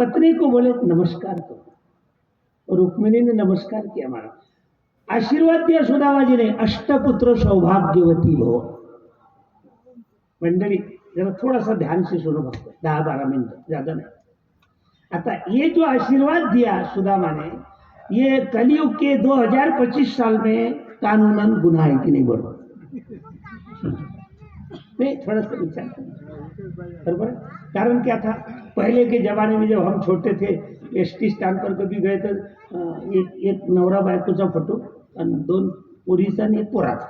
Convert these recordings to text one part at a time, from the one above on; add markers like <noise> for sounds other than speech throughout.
पत्नी को बोले, नमस्कार करो। रुक्मिणी ने नमस्कार किया महाराज आशीर्वाद दिया सुदामा जी ने अष्टपुत्र सौभाग्यवती हो। मंडळी, जरा थोडासा ध्यान से सुनो फक्त दहा बारा मिनिट ज़्यादा नहीं. आता ये जो आशीर्वाद दिया सुदामा ने ये कलयुग के 2025 साल में कानूनन गुनाह है कि नहीं बोलो? <laughs> नहीं थोड़ा सा विचार करो। बरोबर। है? कारण क्या था? पहले के जमाने में जब हम छोटे थे एस टी स्टैंड पर कभी गए अं, एक एक नवरा बायकोचा फ़ोटो आणि दोन पोरीचा आणि एक पोराचा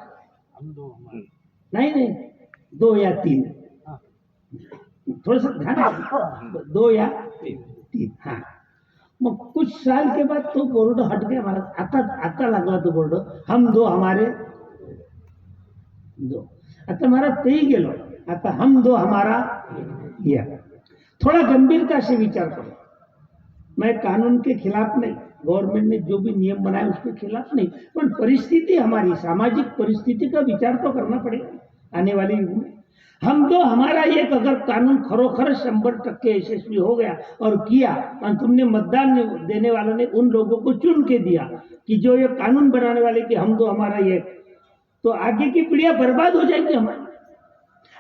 नाही नाही दो या तीन। थोड़ा सा ध्यान दो या तीन हाँ। मग कुछ साल के बाद तो बोर्ड हट गया हमारा आता आता लागला तो बोर्ड। हम दो हमारे दो। आता महाराज तेही गेलो। आता हम दो हमारा या थोड़ा गंभीरता से विचार करो। मैं कानून के खिलाफ नहीं, गवर्नमेंट ने जो भी नियम बनाए उसके खिलाफ नहीं, पर परिस्थिति हमारी, सामाजिक परिस्थिति का विचार तो करना पड़ेगा आने वाले युग में। हम तो हमारा एक, अगर कानून खरोखर शंबर टक्के यशस्वी हो गया और किया, और तुमने मतदान देने वालों ने उन लोगों को चुन के दिया कि जो ये कानून बनाने वाले कि हम तो हमारा ये तो आगे की पीढ़ियाँ बर्बाद हो जाएँगी हमारी।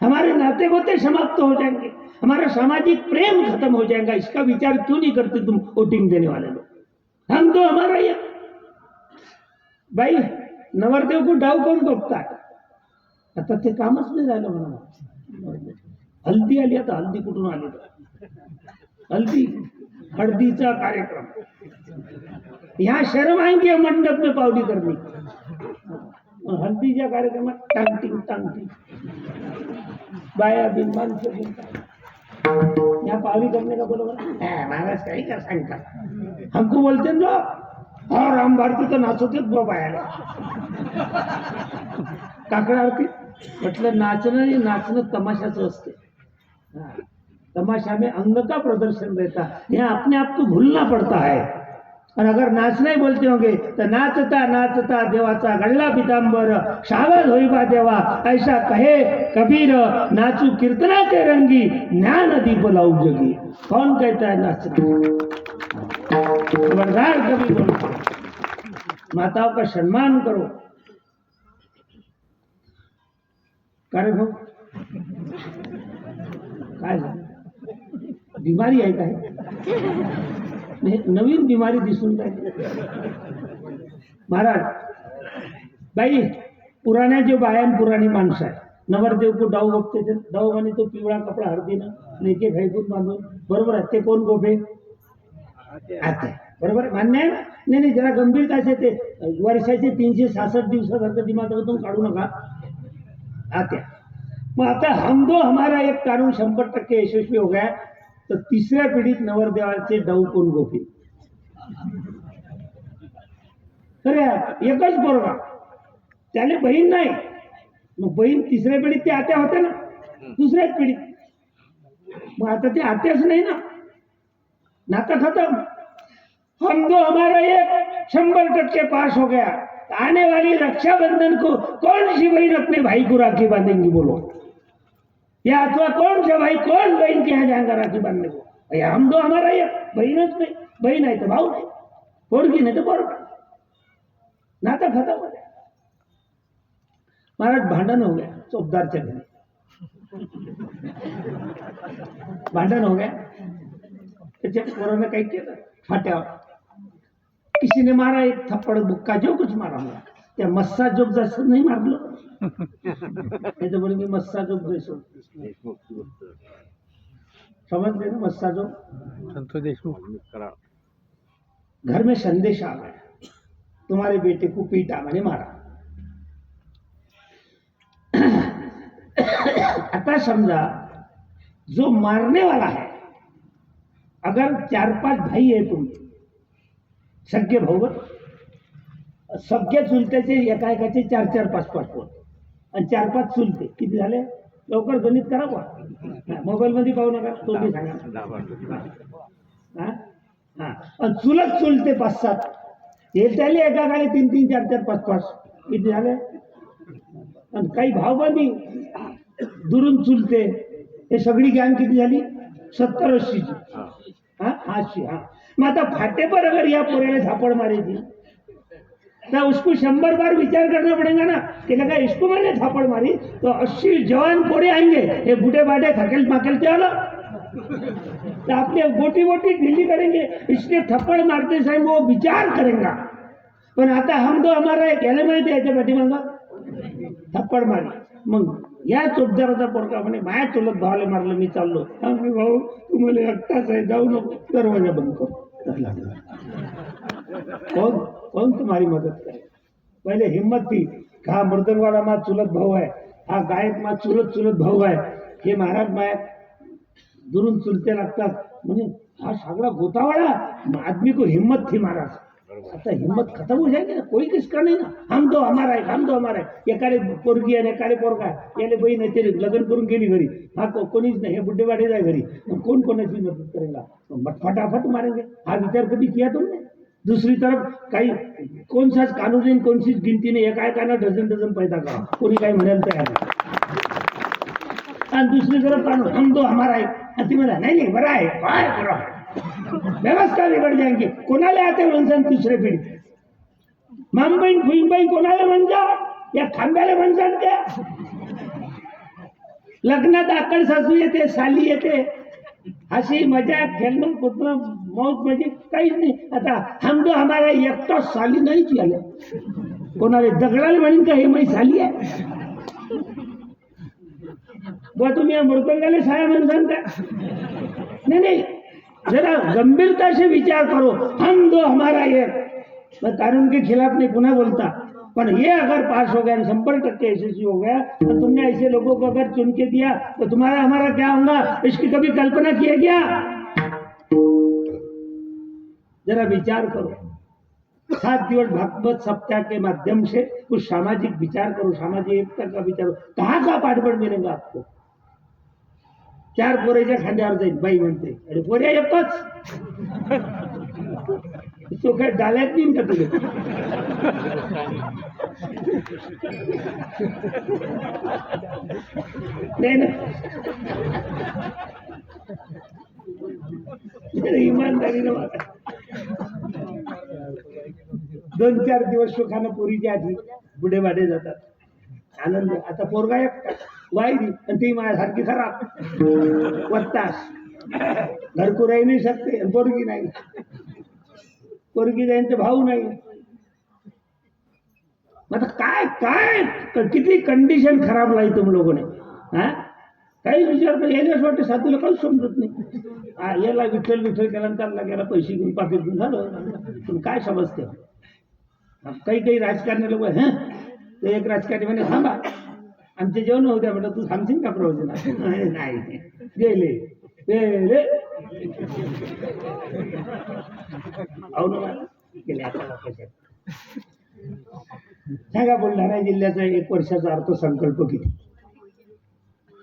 हमारे नाते गोते समाप्त हो जाएंगे। हमारा सामाजिक प्रेम खत्म हो जाएगा। इसका विचार क्यों नहीं करते तुम वोटिंग देने वाले लोग? हम तो हमारा ये भाई नवरदेव को डाव कोण बघताय आता ते कामच नाही झालं म्हणा हल्दी आली आता हल्दी कुठून आली? हल्दी हळदीचा कार्यक्रम. ह्या शर्म मंडप में पावली करणे. हल्दीच्या कार्यक्रमात टांगटिंग टांगटिंग. बाया बिन माणसं बिन यहाँ पावली करने का बोलो "है, महाराज काही का सांगता हमको बोलते ना और हम भारती तर नाचवतेच बाबा याला काकडा आरती म्हटलं नाचणं आणि नाचणं तमाशाचं असते तमाशा में अंग का प्रदर्शन रहता। यहाँ अपने आप को भूलना पड़ता है। और अगर नाच नाही बोलते होंगे तो नाचता नाचता देवाचा गळला पितांबर सावध होईबा देवा. ऐसा कहे कबीर नाचू कीर्तनाचे रंगी ज्ञान दीप लावू जगी. कौन कहता है नाचना खबरदार कभी हो। माताओं का सम्मान करो। काय भाऊ काय झालं? बिमारी आहे काय? नाही, नवीन बिमारी दिसून जाईल महाराज बाई पुराण्या जे बायान पुराणी माणसं आहे नवरदेव को डाऊ बघते ते. डाऊ आणि तो पिवळा कपडा हळदीनं नेके एके घाईकून बांधून. बरोबर आहे ते कोण गोफे? आता. बरोबर मान्य आहे? ना नाही नाही जरा गंभीरता से ते. वर्षाचे तीनशे सहासष्ट दिवसासारखं दिमागातून काढू नका. आत्या मग आता हम दो हमारा एक कानून शंभर टक्के यशस्वी हो गया. तर तिसऱ्या पिढीत नवरदेवाचे डाऊ कोण गोपी खरे एकच बरोबर. त्याने बहीण नाही. मग बहीण तिसऱ्या पिढीत ते आत्या होत्या ना? दुसऱ्याच पिढीत. मग आता ते आत्याच नाही ना? नाता खतम. हम दो हमारा एक शंबर टक्के पास हो गया. आने वाली रक्षाबंधन को कौन सी बहन अपने भाई को राखी बांधेंगी बोलो? ये अथवा कौन सा भाई? कौन बहन के यहाँ जाएगा राखी बांधने को भैया हम दो हमारा ये बहन नाही. बहन है तो भाव नहीं. पोरगी नहीं तो पोरगा. नाता खत्म हो गया महाराज भांडन हो गया चौकदारच्या घरी. भांडण हो गया त्याच्या पोरानं काही केलं? फाट्यावर. किसी ने मारा एक थप्पड़ बुक्का जो कुछ मारा मला. त्या मस्सा जोग जसं नाही मारलं नाही <laughs> तर बोलेंगे मस्सा जोग जैसो समझ गए ना मस्सा जोग? संतोष देशमुख। घर में संदेश आ गया। तुम्हारे बेटे को पीटा मैंने मारा। <coughs> आता समझा जो मारने वाला है अगर चार पाँच भाई है तुम सगळे भाऊ सगळ्या चुलत्याचे एका एकाचे चार चार पाच पाच पोट आणि चार पाच चुलते. किती झाले? लवकर गणित करा बा मोबाईल मध्ये पाहू नका. तो मी सांगा हा? हा. आणि चुलत चुलते पाच सात. हे त्याले एका गाडी तीन तीन चार चार पाच पाच. किती झाले? आणि काही भावबांधी दुरून चुलते. हे सगळी गॅंग किती झाली? सत्तर ऐंशीची हा. हास्य हाँ. मैं आता फाटे पर अगर पोरे ने झापड़ मारी ना उसको शंबर बार विचार करना पड़ेगा ना कि लगा इसको मैंने थापड़ मारी तो अस्सी जवान कोडे आएंगे। ये बूढ़े बाटे थकेल माकेल क्या वाला तो आपने गोटी वोटी ढीली करेंगे इसलिए थप्पड़ मारते समय वो विचार करेगा। पण आता हम तो हमारा एक याला माहिती याच्या पाठीमागं थप्पड मारी। मग या चोपदाराचा पोरका म्हणे माया चुलत भावाला मारलं मी चाललो। हा भाऊ तुम्हाला एकटाच आहे जाऊ नको दरवाजा बंद कर। कौन तुम्हारी मदद करे पहिले हिम्मत थी का हा मृदंगवाला मा चुलत भाऊ आहे हा गायक मा चुलत चुलत भाऊ आहे हे महाराज माया दुरून चुलते लागतात म्हणजे हा सगळा गोतावाळा? आदमी को हिम्मत थी महाराज। आता हिम्मत खत्म हो जाएगी ना? कोई किसका नहीं ना? हम तो हमारा आहे हम तो हमारा आहे एकाडे पोरगी आहे एकाडे पोरगा आहे याले बहीण आहे त्याने लग्न करून गेली घरी। हा कोणीच नाही हे बुड्ढे वाढे जाय घरी। कोण कोणाची मदत करेगा? फटाफट मारेंगे। हा विचार कभी किया तुमने? दूसरी तरफ काही कौन सा कानून नाही कौन एका एकानं डझन डझन पैदा करा. कोणी काही म्हणायला तयार नाही. आणि दुसरी तरफ कानू हम तो हमारा आहे आणि ती म्हणा नाही नाही बरं आहे काय बरं व्यवस्था बिघड जाएंगे कोणाला आता म्हणसान तिसरे पिढी मामबाईन फुईनबाई कोणाला म्हणजा या खांब्याला म्हणतात त्या लग्नात आकड सासू येते साली येते. अशी मजा खेळणं कुतणं मौज म्हणजे काहीच नाही। आता हम तो हमारा एकटा साली नाहीच आलं कोणाला दगडाला म्हणेन का हे माही साली आहे बुवा तुम्ही या मृतंगाला साया म्हणसान का। नहीं नहीं, जरा गंभीरता से विचार करो। हम दो हमारा ये, मैं कानून के खिलाफ नहीं पुनः बोलता। पर ये अगर पास हो गया, संपर्क टक्के यशस्वी हो गया तो तुमने ऐसे लोगों को अगर चुन के दिया तो तुम्हारा, हमारा क्या होगा? इसकी कभी कल्पना किया क्या जरा विचार करो. सात दिवस भागवत सप्ताह के माध्यम से कुछ सामाजिक विचार करो सामाजिक एकता का विचार कहाँ का पाठबळ मिळेगा आपको चार पोऱ्याच्या खांद्यावर जाईल बाई म्हणते. अरे पोऱ्या एकच. तो काय डाल्यात नाही का तुझे नाही ना नाही, इमानदारीनं दोन चार दिवस सुखानं पोरीच्या आधी बुढे वाढे जातात. आनंद. आता पोरगा एकटा वायरी आणि ती माझ्यासारखी खराब. वत्तास. घरकू राही नाही शकते पोरगी नाही. पोरगी जाईन तर भाऊ नाही. आता काय काय? किती कंडिशन खराब लाई तुम लोकांनी हा? काही विचार कर यायलाच वाटतं साथीला काहीच समजत नाही. याला विठ्ठल विठ्ठल केल्यानंतर त्याला गेला पैसे घेऊन पाकिट घेऊन झालं. तुम्ही काय समजते? काही काही राजकारणी लोक हं ते एक राजकारणी म्हणे थांबा आमचे जेवण होऊ द्या म्हटलं तू थांबशील का प्रवचन नाही नाही. गेले गेले गेले आता वापस सांगा बुलढाणा जिल्ह्याचा एक वर्षाचा अर्थसंकल्प किती?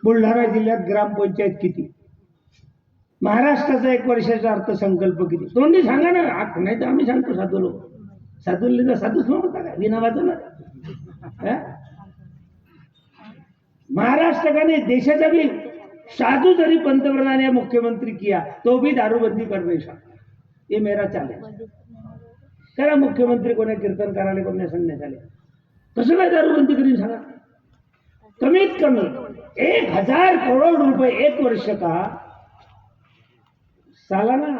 बुलढाणा जिल्ह्यात ग्रामपंचायत किती? महाराष्ट्राचा एक वर्षाचा अर्थसंकल्प किती? तोंडी सांगा ना नाही तर आम्ही सांगतो साधू लोक. साधू तर साधूच म्हणता का? विना वाचवणार महाराष्ट्र का नहीं? देशाचा भी साधू जरी पंतप्रधान या मुख्यमंत्री किया तो भी दारूबंदी कर ये मेरा चॅलेंज करा मुख्यमंत्री कोण्या कीर्तन करायला कोण्या सांगण्यात आले कसं काय दारूबंदी करीन सांगा? कमीत कमी एक हजार करोड़ रुपये एक वर्ष का सालाना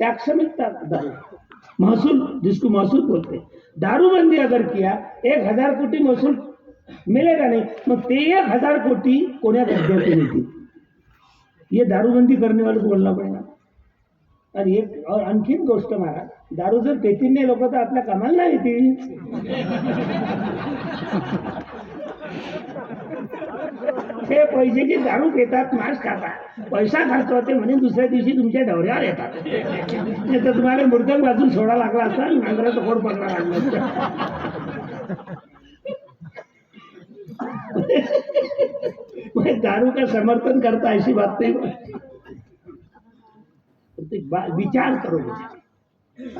टॅक्स मिळतात दारू महसूल जिसको महसूल बोलते दारूबंदी अगर किया एक हजार कोटी महसूल मिलेगा नहीं मग ते एक हजार कोटी कोण्या राज्यातून येतील ये दारूबंदी करणेवालाच वाले पाहिजे बोलना आणि एक आणखीन गोष्ट महाराज दारू जर पेतीने नाही लोक तर आपल्या कामाला नाही येतील ते पैशाची दारू घेतात मांस खातात पैसा खातो ते म्हणून दुसऱ्या दिवशी तुमच्या डवऱ्यावर येतात. नाही तर तुम्हाला मृतक वाजून सोडा लागला असता नांगराचं फोड पडला लागला असता. दारू का समर्थन करता अशी बात नाही विचार बा- विचार